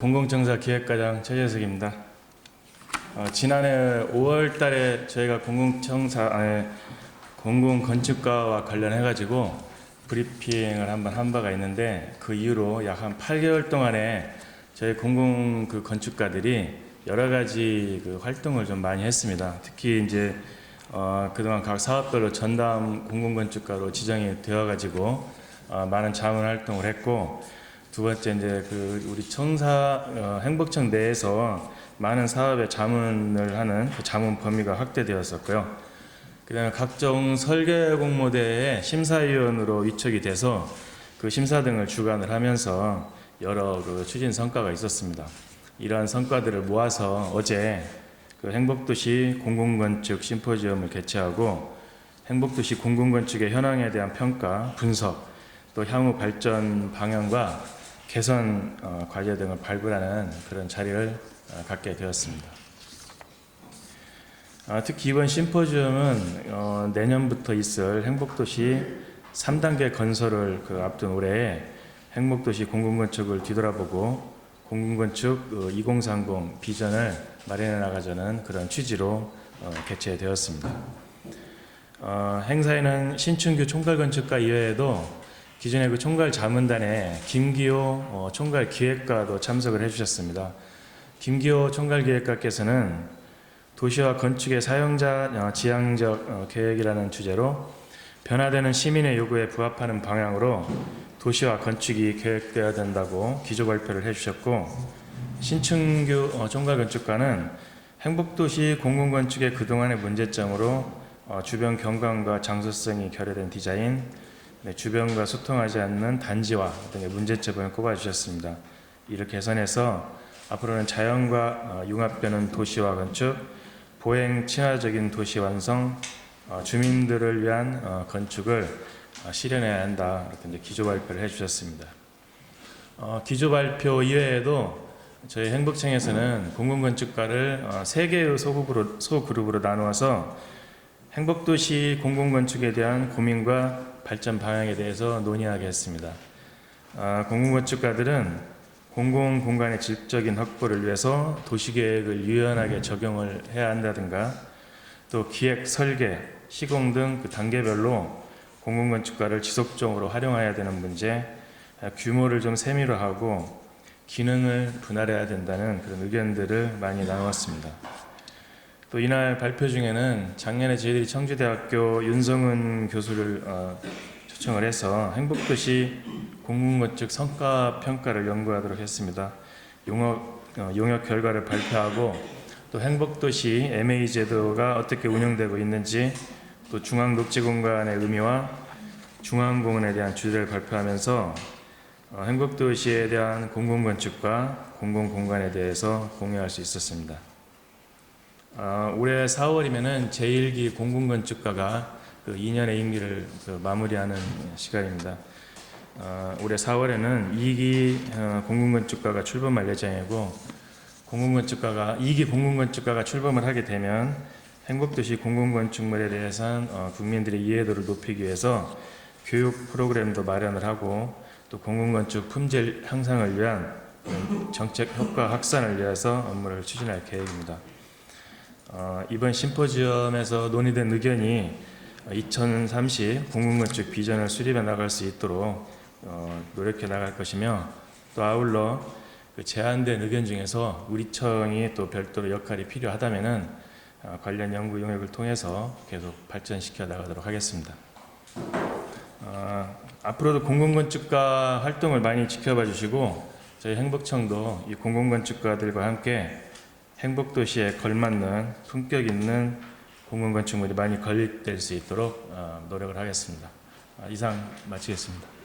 공공청사 기획과장 최재석입니다. 어, 지난해 5월 달에 저희가 공공청사, 아니, 공공건축과와 관련해가지고 브리핑을 한번 한 바가 있는데 그 이후로 약 한 8개월 동안에 저희 공공 그 건축가들이 여러 가지 그 활동을 좀 많이 했습니다. 특히 이제 어, 그동안 각 사업별로 전담 공공건축가로 지정이 되어가지고 어, 많은 자문 활동을 했고 두 번째 이제 그 우리 청사 어, 행복청 내에서 많은 사업에 자문을 하는 그 자문 범위가 확대되었었고요. 그다음에 각종 설계 공모대에 심사위원으로 위촉이 돼서 그 심사 등을 주관을 하면서 여러 그 추진 성과가 있었습니다. 이러한 성과들을 모아서 어제 그 행복도시 공공건축 심포지엄을 개최하고 행복도시 공공건축의 현황에 대한 평가, 분석, 또 향후 발전 방향과 개선 어, 과제 등을 발굴하는 그런 자리를 어, 갖게 되었습니다. 아, 특히 이번 심포지엄은 어, 내년부터 있을 행복도시 3단계 건설을 그 앞둔 올해에 행복도시 공공건축을 뒤돌아보고 공공건축 어, 2030 비전을 마련해 나가자는 그런 취지로 어, 개최되었습니다. 어, 행사에는 신춘규 총괄건축가 이외에도 기존의 그 총괄 자문단에 김기호 어, 총괄 기획가도 참석을 해주셨습니다. 김기호 총괄 기획가께서는 도시와 건축의 사용자 어, 지향적 어, 계획이라는 주제로 변화되는 시민의 요구에 부합하는 방향으로 도시와 건축이 계획되어야 된다고 기조 발표를 해주셨고 신춘규 어, 총괄 건축가는 행복도시 공공건축의 그동안의 문제점으로 어, 주변 경관과 장소성이 결여된 디자인, 네, 주변과 소통하지 않는 단지화 등의 문제점을 꼽아주셨습니다. 이를 개선해서 앞으로는 자연과 어, 융합되는 도시와 건축, 보행 친화적인 도시 완성, 어, 주민들을 위한 어, 건축을 어, 실현해야 한다. 이렇게 이제 기조 발표를 해주셨습니다. 어, 기조 발표 이외에도 저희 행복청에서는 공공건축가를 어, 세 개의 소그룹으로 나누어서 행복도시 공공건축에 대한 고민과 발전 방향에 대해서 논의하게 했습니다. 아, 공공건축가들은 공공 공간의 질적인 확보를 위해서 도시계획을 유연하게 적용을 해야 한다든가 또 기획, 설계, 시공 등 그 단계별로 공공건축가를 지속적으로 활용해야 되는 문제, 아, 규모를 좀 세밀화 하고 기능을 분할해야 된다는 그런 의견들을 많이 나누었습니다. 또 이날 발표 중에는 작년에 저희들이 청주대학교 윤성은 교수를 어, 초청을 해서 행복도시 공공건축 성과 평가를 연구하도록 했습니다. 용역, 어, 용역 결과를 발표하고 또 행복도시 MA 제도가 어떻게 운영되고 있는지 또 중앙 녹지공간의 의미와 중앙공원에 대한 주제를 발표하면서 어, 행복도시에 대한 공공건축과 공공공간에 대해서 공유할 수 있었습니다. 아, 올해 4월이면은 제1기 공공건축가가 그 2년의 임기를 그 마무리하는 시간입니다. 아, 올해 4월에는 2기 어, 공공건축가가 출범할 예정이고 공공건축가가 2기 공공건축가가 출범을 하게 되면 행복도시 공공건축물에 대해서는 어, 국민들의 이해도를 높이기 위해서 교육 프로그램도 마련을 하고 또 공공건축 품질 향상을 위한 음, 정책 효과 확산을 위해서 업무를 추진할 계획입니다. 어, 이번 심포지엄에서 논의된 의견이 2030 공공건축 비전을 수립해 나갈 수 있도록 어, 노력해 나갈 것이며 또 아울러 그 제안된 의견 중에서 우리 청이 또 별도로 역할이 필요하다면은 어, 관련 연구 용역을 통해서 계속 발전시켜 나가도록 하겠습니다. 어, 앞으로도 공공건축가 활동을 많이 지켜봐 주시고 저희 행복청도 이 공공건축가들과 함께 행복 도시에 걸맞는 품격 있는 공공 건축물이 많이 건립될 수 있도록 어, 노력을 하겠습니다. 아, 이상 마치겠습니다.